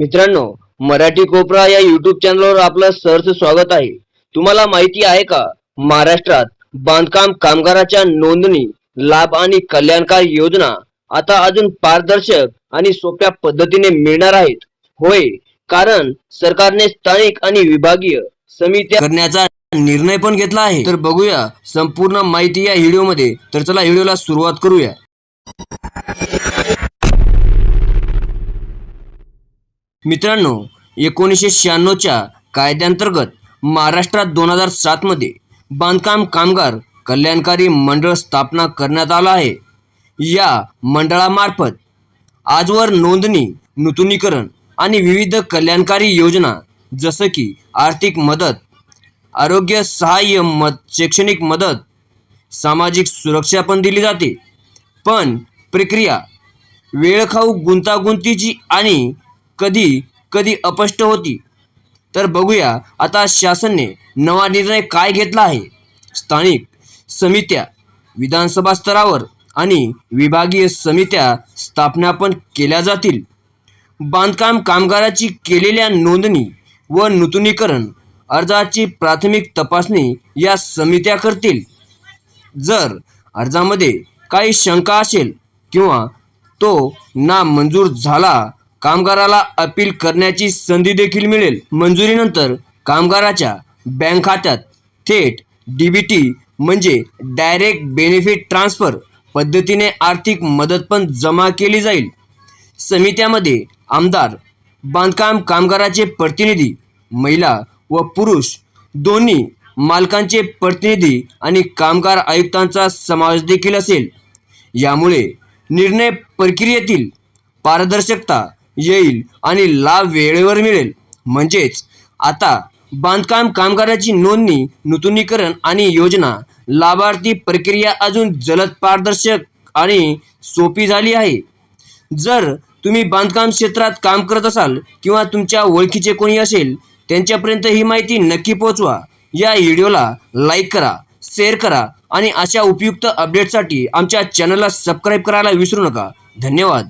मित्रांनो मराठी कोपरा या युट्यूब चॅनलवर आपलं सहर्ष स्वागत आहे. तुम्हाला माहिती आहे का? महाराष्ट्रात बांधकाम कामगाराच्या नोंदणी लाभ आणि कल्याणकारी योजना आता अजून पारदर्शक आणि सोप्या पद्धतीने मिळणार आहेत. होय कारण सरकारने स्थानिक आणि विभागीय समित्या करण्याचा निर्णय पण घेतला आहे. तर बघूया संपूर्ण माहिती या व्हिडिओमध्ये तर चला व्हिडिओला सुरुवात करूया. मित्रांनो एकोणीसशे शहाण्णवच्या कायद्यांतर्गत महाराष्ट्रात दोन हजार सातमध्ये बांधकाम कामगार कल्याणकारी मंडळ स्थापना करण्यात आलं आहे. या मंडळामार्फत आजवर नोंदणी नूतनीकरण आणि विविध कल्याणकारी योजना जसं की आर्थिक मदत आरोग्य सहाय्य मद शैक्षणिक मदत सामाजिक सुरक्षा पण दिली जाते. पण प्रक्रिया वेळखाऊ गुंतागुंतीची आणि कधी कधी अपष्ट होती. तर बघूया आता शासनने नवा निर्णय काय घेतला आहे? स्थानिक समित्या विधानसभा स्तरावर आणि विभागीय समित्या स्थापना पण केल्या जातील. बांधकाम कामगाराची केलेल्या नोंदणी व नूतनीकरण अर्जाची प्राथमिक तपासणी या समित्या करतील. जर अर्जामध्ये काही शंका असेल किंवा तो ना मंजूर झाला कामगाराला अपील करण्याची संधी देखील मिळेल. मंजुरीनंतर कामगाराच्या बँक खात्यात थेट डी बी टी म्हणजे डायरेक्ट बेनिफिट ट्रान्सफर पद्धतीने आर्थिक मदत पण जमा केली जाईल. समित्यामध्ये आमदार बांधकाम कामगाराचे प्रतिनिधी महिला व पुरुष दोन्ही मालकांचे प्रतिनिधी आणि कामगार आयुक्तांचा समावेश देखील असेल. यामुळे निर्णय प्रक्रियेतील पारदर्शकता येईल आणि लाभ वेळेवर मिळेल. म्हणजेच आता बांधकाम कामगाराची नोंदणी नूतनीकरण आणि योजना लाभार्थी प्रक्रिया अजून जलद पारदर्शक आणि सोपी झाली आहे. जर तुम्ही बांधकाम क्षेत्रात काम करत असाल किंवा तुमच्या ओळखीचे कोणी असेल त्यांच्यापर्यंत ही माहिती नक्की पोहोचवा. या व्हिडिओला लाईक करा शेअर करा आणि अशा उपयुक्त अपडेटसाठी आमच्या चॅनलला सबस्क्राईब करायला विसरू नका. धन्यवाद.